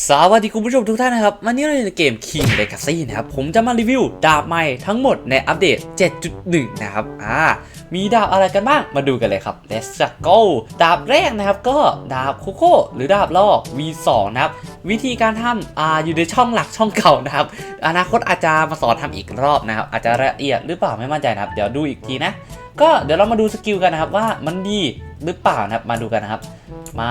สวัสดีคุณผู้ชมทุกท่านนะครับวันนี้เราอยู่ในเกม King Legacy นะครับ ผมจะมารีวิวดาบใหม่ทั้งหมดในอัปเดต 7.1 นะครับ อ่า มีดาบอะไรกันบ้าง มาดูกันเลยครับ Let's go ดาบแรกนะครับก็ดาบโคโค่หรือดาบลอก V2 นะครับ วิธีการทำอ่าอยู่ในช่องหลักช่องเก่านะครับ อนาคตอาจจะมาสอนทำอีกรอบนะครับ อาจจะละเอียดหรือเปล่าไม่มั่นใจนะครับ เดี๋ยวดูอีกทีนะ ก็เดี๋ยวเรามาดูสกิลกันนะครับว่ามันดีหรือเปล่านะครับ มาดูกันนะครับ มา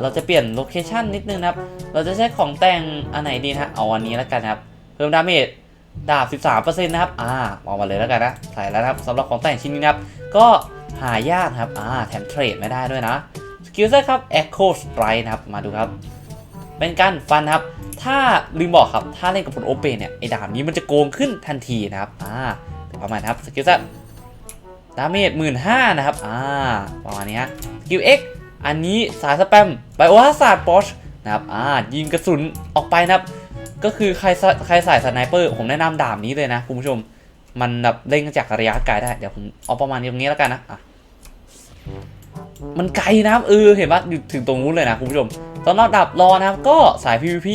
เราจะเปลี่ยนโลเคชันนิดนึงนะครับ เราจะใช้ของแต่งอันไหนดีนะเอาอันนี้แล้วกันครับ เพิ่มดาเมจดาบ 13%นะครับ อ่าเอามาเลยแล้วกันนะ ใส่แล้วนะครับสำหรับของแต่งชิ้นนี้นะครับ ก็หายากครับ อ่า แถมเทรดไม่ได้ด้วยนะ สกิลเซตครับ Echo Strike นะครับ มาดูครับ เป็นการฟันครับ ถ้าลืมบอกครับ ถ้าเล่นกับผลโอเปนเนี่ย ไอ้ดาบนี้มันจะโกงขึ้นทันทีนะครับ อ่า ประมาณครับ สกิลเซตดาเมจหมื่นห้านะครับ อ่า ประมาณนี้ฮะ สกิล X อันนี้สายสแปมไบโอฮาซาร์ดปอชนะครับอ่ายิงกระสุนออกไปนะครับ ก็คือใครสใครใส่สไนเปอร์ผมแนะนำดาบนี้เลยนะคุณผู้ชม มันแบบเล่นจากระยะไกลได้ เดี๋ยวผมเอาประมาณตรงนี้แล้วกันนะอะมันไกลนะครับเออเห็นปะอยู่ถึงตรงนู้นเลยนะคุณผู้ชมสำหรับดาบรอนะครับก็สาย PVP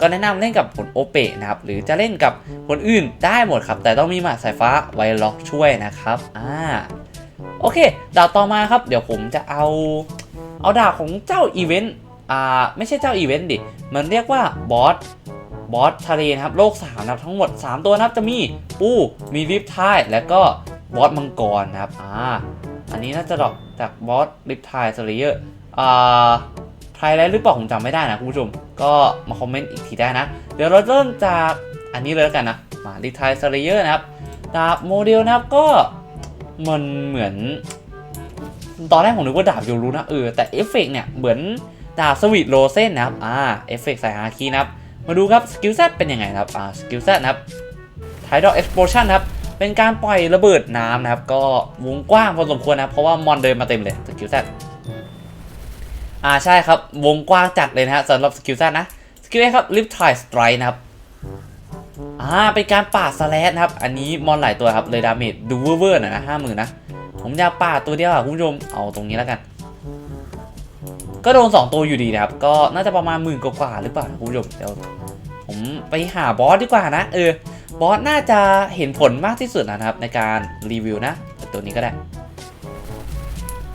ก็แนะนำเล่นกับผลโอเปะนะครับหรือจะเล่นกับคนอื่นได้หมดครับ แต่ต้องมีหมาสายฟ้าไวล็อกช่วยนะครับอ่าโอเคดาบต่อมาครับ เดี๋ยวผมจะเอา เอาดาบของเจ้าอีเวนต์อ่าไม่ใช่เจ้าอีเวนต์ดิ มันเรียกว่าบอสบอสทะเลนะครับโลก3นะครับทั้งหมด 3 ตัวนะครับจะมีปูมีริฟทายและก็บอสมังกรนะครับอ่าอันนี้น่าจะดอกจากบอสริฟทายสเลเยอร์อ่าไทยแล้วหรือเปล่าผมจำไม่ได้นะคุณผู้ชม ก็มาคอมเมนต์อีกทีได้นะ เดี๋ยวเราเริ่มจากอันนี้เลยแล้วกันนะมาริฟทายสเลเยอร์นะครับดาบโมเดลนะครับก็มันเหมือน ตอนแรกผมนึกว่าดาบโยรุนะเออแต่เอฟเฟกต์เนี่ยเหมือนดาบสวีทโรเซนนะครับอ่าเอฟเฟกต์ใส่ฮาคีนะครับมาดูครับสกิลเซตเป็นยังไงครับอ่าสกิลเซตนะครับไทดอลเอ็กซ์โพชันครับเป็นการปล่อยระเบิดน้ำนะครับ ก็วงกว้างพอสมควรนะเพราะว่ามอนเดินมาเต็มเลยสกิลเซตอ่าใช่ครับวงกว้างจัดเลยนะฮะสำหรับสกิลเซตนะสกิลเอครับลิฟทายสไตร์นะครับอ่าเป็นการปาดสแลชนะครับ อันนี้มอนหลายตัวครับเลยดาเมจดูเวอร์ๆหน่อยนะห้าหมื่นนะ ผมอยากปาตัวเดียวอะคุณผู้ชมเอาตรงนี้แล้วกัน ก็โดน 2 ตัวอยู่ดีนะครับ ก็น่าจะประมาณหมื่นกว่าหรือเปล่าคุณผู้ชมเดี๋ยวผมไปหาบอสดีกว่านะ เออบอสน่าจะเห็นผลมากที่สุดนะครับ ในการรีวิวนะ ตัวนี้ก็ได้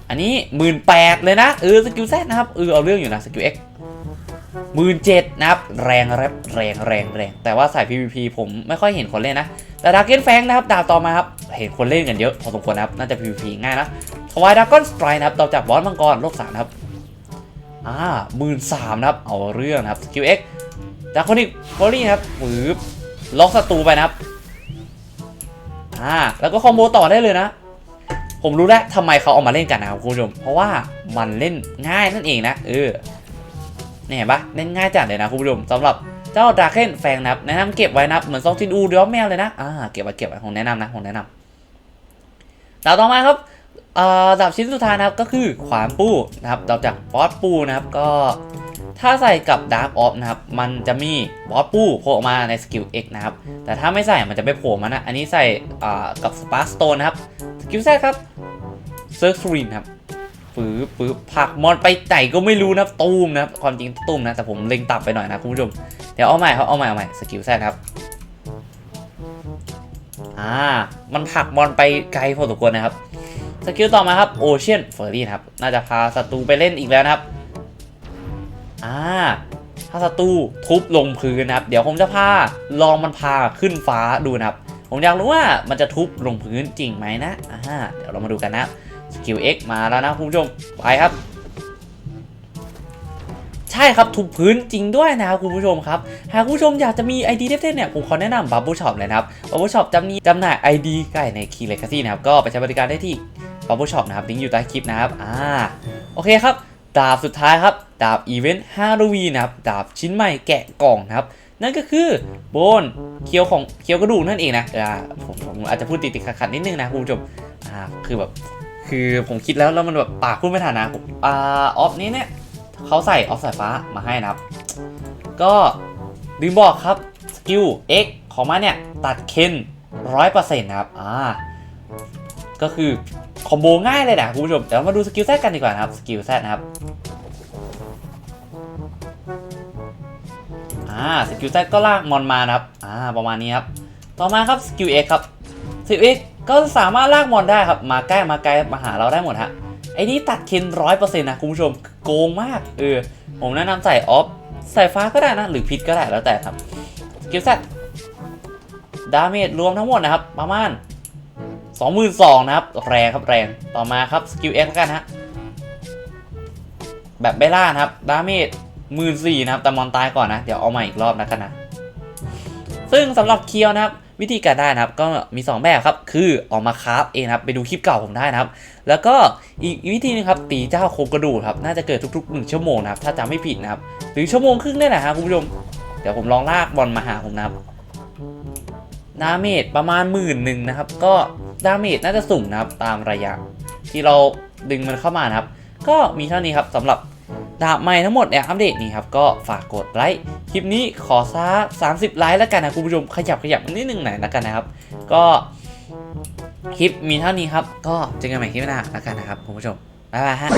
อันนี้หมื่นแปดเลยนะเออสกิลแซนะครับเออเอาเรื่องอยู่นะสกิลเอ็ก หมื่นเจ็ดนะครับ แรงแรบแรงแรงแรง แต่ว่าสาย PVP ผมไม่ค่อยเห็นคนเล่นนะ แต่ดาร์เกนแฟงนะครับ ดาวต่อมาครับ เห็นคนเล่นกันเยอะพอสมควรนะครับ น่าจะ PVP ง่ายนะทวายดากอนสไตร์นะครับต่อจากบอสมังกรโลกสามนะครับ อ่าหมื่นสามนะครับ เอาเรื่องนะครับสกิลเอ็กดากอนิกฟอรี่นะครับปื๊บล็อกศัตรูไปนะครับ อ่า แล้วก็คอมโบต่อได้เลยนะผมรู้แล้วทำไมเขาเอามาเล่นกันนะครับคุณผู้ชม เพราะว่ามันเล่นง่ายนั่นเองนะเออ เนี่ยเห็นปะเล่นง่ายจัดเลยนะคุณผู้ชมสำหรับเจ้าดราเคนแฟงนะครับแนะนำเก็บไว้นับเหมือนซองจินอูเดียวแมวเลยนะอ่าเก็บไว้เก็บไว้ผมแนะนำนะผมแนะนำดาวต่อมาครับอ่าดาบชิ้นสุดท้ายนะครับก็คือขวานปูนะครับดาบจากบอสปูนะครับก็ถ้าใส่กับดาร์กออฟนะครับมันจะมีบอสปูโผล่มาในสกิล X นะครับแต่ถ้าไม่ใส่มันจะไม่โผล่มานะอันนี้ใส่อ่ากับสปาร์สโตนนะครับสกิลแซครับเซิร์ฟสตรีนครับ ปื๊บปื๊บผักมอนไปไหนก็ไม่รู้นะตูมนะความจริงตูมนะ แต่ผมเล็งต่ำไปหน่อยนะคุณผู้ชม เดี๋ยวเอาใหม่ครับเอาใหม่เอาใหม่สกิลแซครับอ่ามันผักมอนไปไกลพอสมควรนะครับสกิลต่อมาครับโอเชียนเฟอร์รี่ครับน่าจะพาศัตรูไปเล่นอีกแล้วนะครับอ่าถ้าศัตรูทุบลงพื้นนะครับ เดี๋ยวผมจะพาลองมันพาขึ้นฟ้าดูนะครับ ผมอยากรู้ว่ามันจะทุบลงพื้นจริงไหมนะอ่าเดี๋ยวเรามาดูกันนะ สกิล X มาแล้วนะคุณผู้ชม ไปครับ ใช่ครับทุบพื้นจริงด้วยนะครับคุณผู้ชมครับ หากคุณผู้ชมอยากจะมี ID เทพๆเนี่ย ผมขอแนะนำ Bubble Shop เลยนะครับ Bubble Shop จำนี้จำหน่าย ID ใกล้ใน Key Legacy นะครับ ก็ไปใช้บริการได้ที่ Bubble Shop นะครับลิงก์อยู่ใต้คลิปนะครับอ่าโอเคครับดาบสุดท้ายครับ ดาบอีเวนต์ฮาโลวีนะครับดาบชิ้นใหม่แกะกล่องนะครับ นั่นก็คือโบนเคียวของเคียวกระดูกนั่นเองนะอ่าผมผมอาจจะพูดติดๆขัดๆนิดนึงนะคุณผู้ชมอ่าคือแบบ คือผมคิดแล้วแล้วมันแบบปากพูดไม่ทันนะผมอ่าออฟนี้เนี่ยเขาใส่ออฟสายฟ้ามาให้นะครับ ก็ลืมบอกครับสกิล X ของมันเนี่ยตัดเคนร้อยเปอร์เซ็นต์นะครับอ่าก็คือคอมโบง่ายเลยนะคุณผู้ชมเดี๋ยวมาดูสกิลแซกันดีกว่านะครับสกิลแซนะครับอ่าสกิลแซก็ลากมอนมานะครับอ่าประมาณนี้ครับต่อมาครับสกิลเอ็กครับสกิลเอ็ก ก็สามารถลากมอนได้ครับ มาใกล้มาไกลมาหาเราได้หมดฮะไอ้นี่ตัดเคนร้อยเปอร์เซ็นต์นะคุณผู้ชมโกงมากเออผมแนะนำใส่ออฟใส่ฟ้าก็ได้นะ หรือพิษก็ได้แล้วแต่ครับสกิลแซดดาเมจรวมทั้งหมดนะครับ ประมาณ22,000นะครับ แรงครับแรงต่อมาครับสกิลเอ็กแล้วกันฮะแบบเบล่านะครับดาเมจหมื่นสี่นะครับแต่มอนตายก่อนนะ เดี๋ยวเอาใหม่อีกรอบนะกันนะ ซึ่งสำหรับเคียวนะครับ วิธีการได้นะครับ ก็มี 2 แบบครับ คือออกมาคราฟเองครับไปดูคลิปเก่าผมได้นะครับ แล้วก็อีกวิธีนึงครับตีเจ้าโครงกระดูกครับน่าจะเกิดทุกๆ1ชั่วโมงนะครับถ้าจำไม่ผิดนะครับหรือชั่วโมงครึ่งได้แหละครับคุณผู้ชมเดี๋ยวผมลองลากบอลมาหาผมนะครับดาเมจประมาณหมื่นหนึ่งนะครับ ก็ดาเมจน่าจะสูงนะครับตามระยะ ที่เราดึงมันเข้ามานะครับ ก็มีเท่านี้ครับสำหรับ ดาบใหม่ทั้งหมดเนี่ยอัปเดตนี่ครับ ก็ฝากกดไลค์คลิปนี้ขอซะ30 ไลค์แล้วกันนะคุณผู้ชมขยับขยับนิดนึงหน่อยแล้วกันนะครับ ก็คลิปมีเท่านี้ครับ ก็เจอกันใหม่คลิปหน้าแล้วกันนะครับคุณผู้ชมบ๊ายบายฮะ